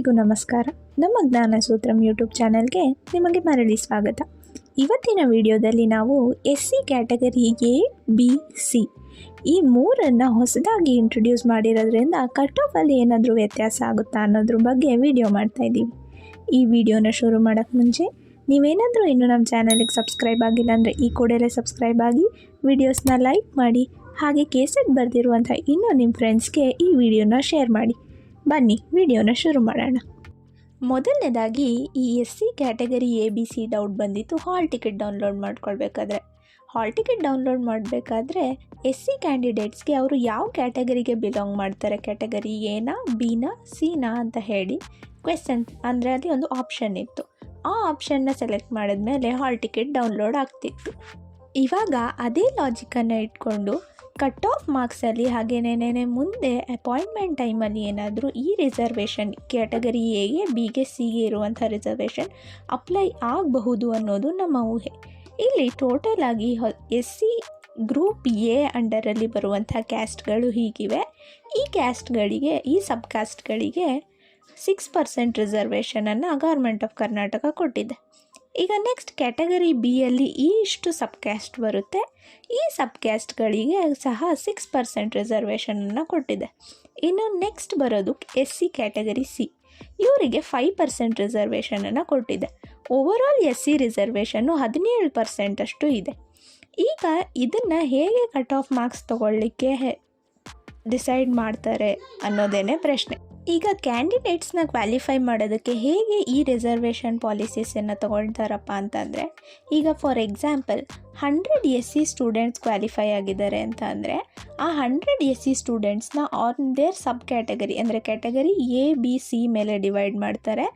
ಎಲ್ಲರಿಗೂ ನಮಸ್ಕಾರ. ನಮ್ಮ ಜ್ಞಾನಸೂತ್ರಂ ಯೂಟ್ಯೂಬ್ ಚಾನೆಲ್ಗೆ ನಿಮಗೆ ಮರಳಿ ಸ್ವಾಗತ. ಇವತ್ತಿನ ವಿಡಿಯೋದಲ್ಲಿ ನಾವು S C category A B C ಈ ಮೂರನ್ನು ಹೊಸದಾಗಿ ಇಂಟ್ರೊಡ್ಯೂಸ್ ಮಾಡಿರೋದ್ರಿಂದ ಕಟ್ ಆಫಲ್ಲಿ ಏನಾದರೂ ವ್ಯತ್ಯಾಸ ಆಗುತ್ತಾ ಅನ್ನೋದ್ರ ಬಗ್ಗೆ ವಿಡಿಯೋ ಮಾಡ್ತಾ ಇದ್ದೀವಿ. ಈ ವಿಡಿಯೋನ ಶುರು ಮಾಡೋಕ್ಕೆ ಮುಂಚೆ ನೀವೇನಾದರೂ ಇನ್ನೂ ನಮ್ಮ ಚಾನಲಿಗೆ ಸಬ್ಸ್ಕ್ರೈಬ್ ಆಗಿಲ್ಲ ಅಂದರೆ ಈ ಕೂಡಲೇ ಸಬ್ಸ್ಕ್ರೈಬ್ ಆಗಿ ವಿಡಿಯೋಸ್ನ ಲೈಕ್ ಮಾಡಿ ಹಾಗೆ ಕೇಸೆಟ್ ಬರೆದಿರುವಂಥ ಇನ್ನೂ ನಿಮ್ಮ ಫ್ರೆಂಡ್ಸ್ಗೆ ಈ ವಿಡಿಯೋನ ಶೇರ್ ಮಾಡಿ. ಬನ್ನಿ, ವಿಡಿಯೋನ ಶುರು ಮಾಡೋಣ. ಮೊದಲನೇದಾಗಿ ಈ S C category A B C doubt ಬಂದಿತ್ತು, ಹಾಲ್ ಟಿಕೆಟ್ ಡೌನ್ಲೋಡ್ ಮಾಡ್ಕೊಳ್ಬೇಕಾದ್ರೆ. ಹಾಲ್ ಟಿಕೆಟ್ ಡೌನ್ಲೋಡ್ ಮಾಡಬೇಕಾದ್ರೆ ಎಸ್ ಸಿ ಕ್ಯಾಂಡಿಡೇಟ್ಸ್ಗೆ ಅವರು ಯಾವ ಕ್ಯಾಟಗರಿಗೆ ಬಿಲಾಂಗ್ ಮಾಡ್ತಾರೆ, ಕ್ಯಾಟಗರಿ ಎನಾ, ಬಿನಾ, ಸಿನಾ ಅಂತ ಹೇಳಿ ಕ್ವೆಶನ್ ಅಂದರೆ ಅಲ್ಲಿ ಒಂದು ಆಪ್ಷನ್ ಇತ್ತು. ಆ ಆಪ್ಷನ್ನ ಸೆಲೆಕ್ಟ್ ಮಾಡಿದ್ಮೇಲೆ ಹಾಲ್ ಟಿಕೆಟ್ ಡೌನ್ಲೋಡ್ ಆಗ್ತಿತ್ತು. ಇವಾಗ ಅದೇ ಲಾಜಿಕನ್ನು ಇಟ್ಕೊಂಡು ಕಟ್ ಆಫ್ ಮಾರ್ಕ್ಸಲ್ಲಿ ಹಾಗೇನೇನೆ ಮುಂದೆ ಅಪಾಯಿಂಟ್ಮೆಂಟ್ ಟೈಮಲ್ಲಿ ಏನಾದರೂ ಈ ರಿಸರ್ವೇಷನ್ ಕ್ಯಾಟಗರಿ ಎಗೆ ಬಿಗೆ ಸಿಗೆ ಇರುವಂಥ ರಿಸರ್ವೇಷನ್ ಅಪ್ಲೈ ಆಗಬಹುದು ಅನ್ನೋದು ನಮ್ಮ ಊಹೆ. ಇಲ್ಲಿ ಟೋಟಲ್ ಆಗಿ ಎಸ್ ಸಿ ಗ್ರೂಪ್ ಎ ಅಂಡರಲ್ಲಿ ಬರುವಂಥ ಕ್ಯಾಸ್ಟ್ಗಳು ಹೀಗಿವೆ. ಈ ಕ್ಯಾಸ್ಟ್ಗಳಿಗೆ ಈ ಸಬ್ ಕ್ಯಾಸ್ಟ್ಗಳಿಗೆ ಸಿಕ್ಸ್ ಪರ್ಸೆಂಟ್ ರಿಸರ್ವೇಷನನ್ನು ಗೌರ್ಮೆಂಟ್ ಆಫ್ ಕರ್ನಾಟಕ ಕೊಟ್ಟಿದೆ. ಈಗ ನೆಕ್ಸ್ಟ್ ಕ್ಯಾಟಗರಿ ಬಿಯಲ್ಲಿ ಈ ಇಷ್ಟು ಸಬ್ ಕ್ಯಾಸ್ಟ್ ಬರುತ್ತೆ. ಈ ಸಬ್ ಕ್ಯಾಸ್ಟ್ಗಳಿಗೆ ಸಹ ಸಿಕ್ಸ್ ಪರ್ಸೆಂಟ್ ರಿಸರ್ವೇಷನನ್ನು ಕೊಟ್ಟಿದೆ. ಇನ್ನು ನೆಕ್ಸ್ಟ್ ಬರೋದು ಎಸ್ ಸಿ ಕ್ಯಾಟಗರಿ ಸಿ ಇವರಿಗೆ ಫೈವ್ ಪರ್ಸೆಂಟ್ ರಿಸರ್ವೇಷನನ್ನು ಕೊಟ್ಟಿದೆ. ಓವರಾಲ್ ಎಸ್ ಸಿ ರಿಸರ್ವೇಷನ್ನು ಹದಿನೇಳು ಪರ್ಸೆಂಟಷ್ಟು ಇದೆ. ಈಗ ಇದನ್ನು ಹೇಗೆ ಕಟ್ ಆಫ್ ಮಾರ್ಕ್ಸ್ ತಗೊಳ್ಳಿಕ್ಕೆ ಡಿಸೈಡ್ ಮಾಡ್ತಾರೆ ಅನ್ನೋದೇನೆ ಪ್ರಶ್ನೆ. ಈಗ ಕ್ಯಾಂಡಿಡೇಟ್ಸ್ನ ಕ್ವಾಲಿಫೈ ಮಾಡೋದಕ್ಕೆ ಹೇಗೆ ಈ ರಿಸರ್ವೇಷನ್ ಪಾಲಿಸೀಸನ್ನು ತೊಗೊಳ್ತಾರಪ್ಪ ಅಂತಂದರೆ, ಈಗ for example hundred S C students qualify ಆಗಿದ್ದಾರೆ ಅಂತ ಅಂದರೆ ಆ ಹಂಡ್ರೆಡ್ ಎಸ್ ಸಿ ಸ್ಟೂಡೆಂಟ್ಸ್ನ ಆನ್ ದೇರ್ ಸಬ್ ಕ್ಯಾಟಗರಿ ಅಂದರೆ ಕ್ಯಾಟಗರಿ ಎ ಬಿ ಸಿ ಮೇಲೆ ಡಿವೈಡ್ ಮಾಡ್ತಾರೆ.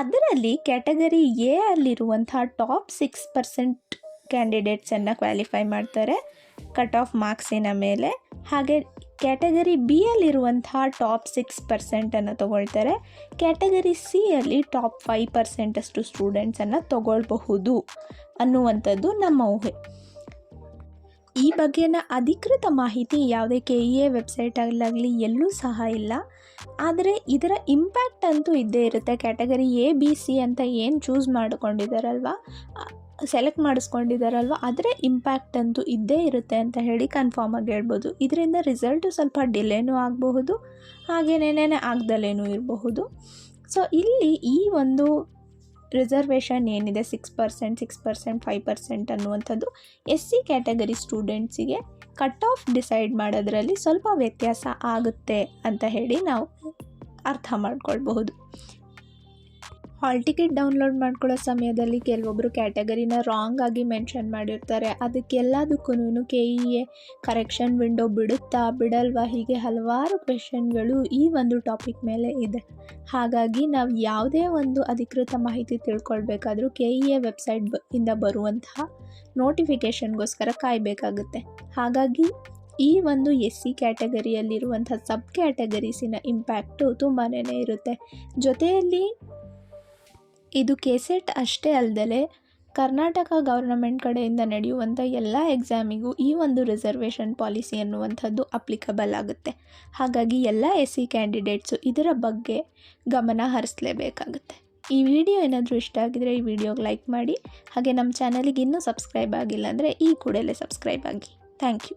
ಅದರಲ್ಲಿ ಕ್ಯಾಟಗರಿ ಎ ಅಲ್ಲಿರುವಂಥ ಟಾಪ್ ಸಿಕ್ಸ್ ಪರ್ಸೆಂಟ್ ಕ್ಯಾಂಡಿಡೇಟ್ಸನ್ನು ಕ್ವಾಲಿಫೈ ಮಾಡ್ತಾರೆ. ಕಟ್ ಆಫ್ ಮಾರ್ಕ್ಸಿನ ಮೇಲೆ. ಹಾಗೆ ಕ್ಯಾಟಗರಿ ಬಿ ಯಲ್ಲಿರುವಂತಹ ಟಾಪ್ ಸಿಕ್ಸ್ ಪರ್ಸೆಂಟನ್ನು ತಗೊಳ್ತಾರೆ. ಕ್ಯಾಟಗರಿ ಸಿ ಅಲ್ಲಿ ಟಾಪ್ ಫೈವ್ ಪರ್ಸೆಂಟಷ್ಟು ಸ್ಟೂಡೆಂಟ್ಸನ್ನು ತಗೊಳ್ಬಹುದು ಅನ್ನುವಂಥದ್ದು ನಮ್ಮ ಊಹೆ. ಈ ಬಗ್ಗೆನ ಅಧಿಕೃತ ಮಾಹಿತಿ ಯಾವುದೇ ಕೆ ಇ ಎ ವೆಬ್ಸೈಟಲ್ಲಾಗಲಿ ಎಲ್ಲೂ ಸಹ ಇಲ್ಲ. ಆದರೆ ಇದರ ಇಂಪ್ಯಾಕ್ಟ್ ಅಂತೂ ಇದ್ದೇ ಇರುತ್ತೆ. ಕ್ಯಾಟಗರಿ ಎ, ಬಿ, ಸಿ ಅಂತ ಏನು ಚೂಸ್ ಮಾಡಿಕೊಂಡಿದ್ದಾರಲ್ವ ಸೆಲೆಕ್ಟ್ ಮಾಡಿಸ್ಕೊಂಡಿದ್ದಾರಲ್ವ ಅದರ ಇಂಪ್ಯಾಕ್ಟ್ ಅಂತೂ ಇದ್ದೇ ಇರುತ್ತೆ ಅಂತ ಹೇಳಿ ಕನ್ಫರ್ಮ್ ಆಗಿ ಹೇಳ್ಬೋದು. ಇದರಿಂದ ರಿಸಲ್ಟು ಸ್ವಲ್ಪ ಡಿಲೇನೂ ಆಗಬಹುದು ಹಾಗೇನೇನೇ ಆಗ್ದಲೇನೂ ಇರಬಹುದು. ಸೊ ಇಲ್ಲಿ ಈ ಒಂದು ರಿಸರ್ವೇಷನ್ ಏನಿದೆ six percent six percent five percent ಅನ್ನುವಂಥದ್ದು ಎಸ್ ಸಿ ಕ್ಯಾಟಗರಿ ಸ್ಟೂಡೆಂಟ್ಸಿಗೆ ಕಟ್ ಆಫ್ ಡಿಸೈಡ್ ಮಾಡೋದ್ರಲ್ಲಿ ಸ್ವಲ್ಪ ವ್ಯತ್ಯಾಸ ಆಗುತ್ತೆ ಅಂತ ಹೇಳಿ ನಾವು ಅರ್ಥ ಮಾಡ್ಕೊಳ್ಬಹುದು. ಹಾಲ್ ಟಿಕೆಟ್ ಡೌನ್ಲೋಡ್ ಮಾಡ್ಕೊಳ್ಳೋ ಸಮಯದಲ್ಲಿ ಕೆಲವೊಬ್ಬರು ಕ್ಯಾಟಗರಿನ ರಾಂಗ್ ಆಗಿ ಮೆನ್ಷನ್ ಮಾಡಿರ್ತಾರೆ. ಅದಕ್ಕೆಲ್ಲದಕ್ಕೂ K E A correction window ಬಿಡುತ್ತಾ ಬಿಡಲ್ವಾ? ಹೀಗೆ ಹಲವಾರು ಕ್ವೆಶನ್ಗಳು ಈ ಒಂದು ಟಾಪಿಕ್ ಮೇಲೆ ಇದೆ. ಹಾಗಾಗಿ ನಾವು ಯಾವುದೇ ಒಂದು ಅಧಿಕೃತ ಮಾಹಿತಿ ತಿಳ್ಕೊಳ್ಬೇಕಾದ್ರೂ ಕೆ ಇ ಎ ವೆಬ್ಸೈಟ್ ಇಂದ ಬರುವಂತಹ ನೋಟಿಫಿಕೇಷನ್ಗೋಸ್ಕರ ಕಾಯಬೇಕಾಗುತ್ತೆ. ಹಾಗಾಗಿ ಈ ಒಂದು ಎಸ್ ಸಿ ಕ್ಯಾಟಗರಿಯಲ್ಲಿರುವಂಥ ಸಬ್ ಕ್ಯಾಟಗರೀಸಿನ ಇಂಪ್ಯಾಕ್ಟು ತುಂಬಾ ಇರುತ್ತೆ. ಜೊತೆಯಲ್ಲಿ ಇದು ಕೆಸೆಟ್ ಅಷ್ಟೇ ಅಲ್ಲದೆ ಕರ್ನಾಟಕ ಗೌರ್ನಮೆಂಟ್ ಕಡೆಯಿಂದ ನಡೆಯುವಂಥ ಎಲ್ಲ ಎಕ್ಸಾಮಿಗೂ ಈ ಒಂದು ರಿಸರ್ವೇಷನ್ ಪಾಲಿಸಿ ಅನ್ನುವಂಥದ್ದು ಅಪ್ಲಿಕಬಲ್ ಆಗುತ್ತೆ. ಹಾಗಾಗಿ ಎಲ್ಲ ಎಸ್ ಸಿ ಕ್ಯಾಂಡಿಡೇಟ್ಸು ಇದರ ಬಗ್ಗೆ ಗಮನ ಹರಿಸಲೇಬೇಕಾಗುತ್ತೆ. ಈ ವಿಡಿಯೋ ಏನಾದರೂ ಇಷ್ಟ ಆಗಿದರೆ ಈ ವಿಡಿಯೋಗೆ ಲೈಕ್ ಮಾಡಿ, ಹಾಗೆ ನಮ್ಮ ಚಾನಲಿಗೆ ಇನ್ನೂ ಸಬ್ಸ್ಕ್ರೈಬ್ ಆಗಿಲ್ಲ ಅಂದರೆ ಈ ಕೂಡಲೇ ಸಬ್ಸ್ಕ್ರೈಬ್ ಆಗಿ. Thank you.